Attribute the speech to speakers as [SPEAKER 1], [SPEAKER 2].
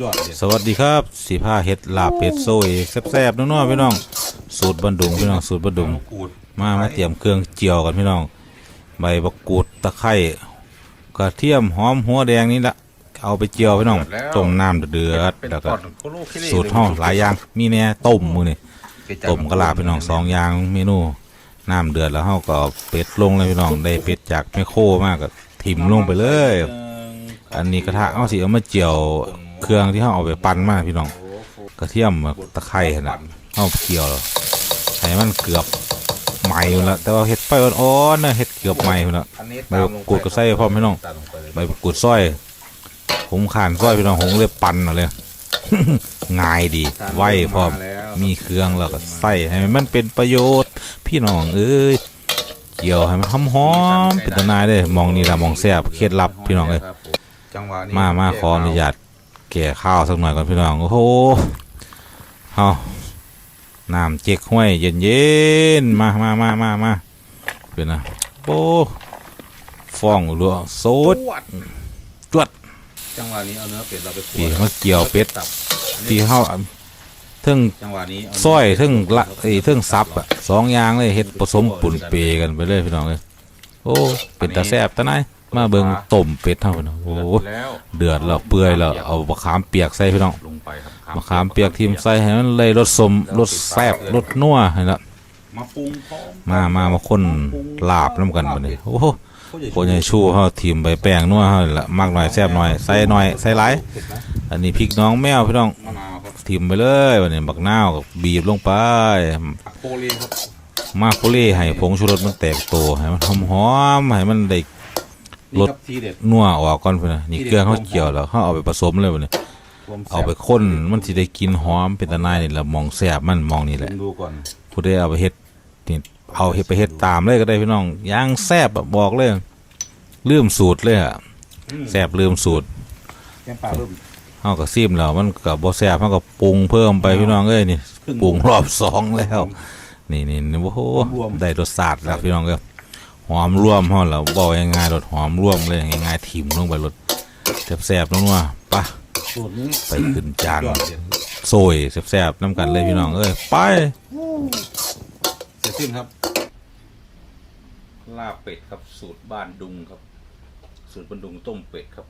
[SPEAKER 1] ยอดเด็ด
[SPEAKER 2] สวัสดีครับสีผ้าเฮ็ดลาบเป็ดโซยแซ่บๆน้องๆพี่น้อง สูตรบันดุงพี่น้องสูตรบันดุง
[SPEAKER 1] มะกรูด
[SPEAKER 2] มามาเตรียมเครื่องเจียวกันพี่น้อง ใบบักกูดตะไคร้กระเทียมหอมหัวแดงนี่ละเอาไปเจียวพี่น้องต้มน้ำเดือด
[SPEAKER 1] เป็น
[SPEAKER 2] แล้ว
[SPEAKER 1] ป
[SPEAKER 2] ก็
[SPEAKER 1] อดโคโลเคเล
[SPEAKER 2] สูตรห้องหลายอย่างมีแน่ต้มมือนี่ต้มกะลาพี่น้องสองอย่างเมนูน้ำเดือดแล้วเฮาก็เอาเป็ดลงเลยพี่น้องได้เป็ดจากแมคโครมากก็ถิ่มลงไปเลย อันนี้กระทะเอาสิเอามาเจียว เครื่องที่เฮาเอาไปปั้นมาพี่น้อง กระเทียมตะไคร่น่ะเอาเกี่ยวให้มันเกือบไหม้อยู่แล้วแต่ว่าเฮ็ดไฟอ่อนๆนะเฮ็ดเกือบไหม้อยู่แล้วใบกรูดก็ใส่พร้อมพี่น้องใบกรูดซอยผมขานซอยพี่น้องผมเลยปั่นเอเลยง่ายดี ไวพร้อมมีเครื่องแล้วก็ใส่ให้มันเป็นประโยชน์ พี่น้องเอ้ยเกี่ยวให้มันหอมๆเป็นตนายเด้มองนี่ละมองแซ่บเคล็ดลับพี่น้องเอ้ย
[SPEAKER 1] มจังหวะนี้
[SPEAKER 2] มามาขออนุญาต ก่ข้าวสักหน่อยก่อนพี่น้องโอ้โหเอาน้ำเจ๊กห้วยเย็นเย็นๆมามามามามาเป็นนะโอ้ฟองรัวโซด
[SPEAKER 1] จวด
[SPEAKER 2] จวด
[SPEAKER 1] จังหวะนี้เอาเนื้อเป็ดเราไปคั่
[SPEAKER 2] ปี
[SPEAKER 1] ว
[SPEAKER 2] มาเกี่ยวเป็ด
[SPEAKER 1] ตับ
[SPEAKER 2] ที่เฮาเทึ่ง
[SPEAKER 1] จังหวะนี้เา
[SPEAKER 2] ซอยเทึ่งละไอ้เทึ่งซับอะสองอย่างเลยเฮ็ดผสมปุ่นเปกันไปเลยพี่น้องเลยโอ้เป็นตาแซ่บตาไหนาย มาเบิ่งต้มเป็ดเท่าพี่น้องโอ้
[SPEAKER 1] เดือดแล้ว
[SPEAKER 2] เดือดแล้วเปื่อยแล้วเอาบะขามเปียกใส่พี่น้อง
[SPEAKER 1] ลงไปครับ
[SPEAKER 2] มะขามเปียกทีมใส่ให้มันเลยรสสมรสแซ่บรสนัวให้ละ
[SPEAKER 1] มาปรุงพร้อม
[SPEAKER 2] มามามาคนลาบน้ำกันบัดนี้โอ้โห
[SPEAKER 1] เขาจะ
[SPEAKER 2] คนใหญ่ชูเฮาทีมใบแป้งนัวเฮานี่ละมากหน่อยแซ่บหน่อยใส่หน่อยใส่หลาย
[SPEAKER 1] เผ็ดนะ
[SPEAKER 2] อันนี้พริกน้องแมวพี่น้อง
[SPEAKER 1] มะนาวครับ
[SPEAKER 2] ทีมไปเลยบัดนี้บักนาวก็บีบลงไป
[SPEAKER 1] ผักโคลีครับ
[SPEAKER 2] มาโคเล่ให้ผงชูรสมันแตกโตให้มันหอมๆให้มันได้
[SPEAKER 1] นี่
[SPEAKER 2] รส
[SPEAKER 1] ครับทีเด็ด
[SPEAKER 2] นัวออกก่อนพุ่นน่ะนี่เครื่องเฮาเจียวแล้วเฮาเอาไปผสมเลยบัดนี้
[SPEAKER 1] รวมแซ่บ
[SPEAKER 2] เอาไปข้นมันสิได้กลินหอมเป็นตะนายนี่แหละมองแซ่บมันมองนี่แหละ
[SPEAKER 1] ดูก่อน
[SPEAKER 2] ผู้ใดเอาไปเฮ็ดนี่เอาเฮ็ดไปเฮ็ดตามเลยก็ได้พี่น้องย่างแซ่บอะบอกเลยลืมสูตรเลยอะ
[SPEAKER 1] อืม
[SPEAKER 2] แซ่บลืมสูตร
[SPEAKER 1] แกงปลาเริ่ม
[SPEAKER 2] เฮาก็ซิมแล้วมันก็บ่แซ่บเฮาก็ปรุงเพิ่มไปพี่น้องเอ้ยนี่
[SPEAKER 1] ครึ่ง
[SPEAKER 2] ปรุงรอบสองแล้ว นี่นี่นี่โอ้โห
[SPEAKER 1] รวม
[SPEAKER 2] ได้รสชาติแล้วพี่น้องเอ้ย หอมร่วมฮาแล้วบอกง่ายๆรถหอมร่วมเลยง่ายๆถิ่มลงไปรสแสบๆนัวๆปะไปขึ้นจาน
[SPEAKER 1] ยอดเด็ด
[SPEAKER 2] โซยแสบๆนํกันเลยพี่น้องเอ้ยไป
[SPEAKER 1] เสร็จสิ้นครับ
[SPEAKER 2] ลาเป็ดครับสูตรบ้านดุงครับ สูตรบ้านดุงต้มเป็ดครับ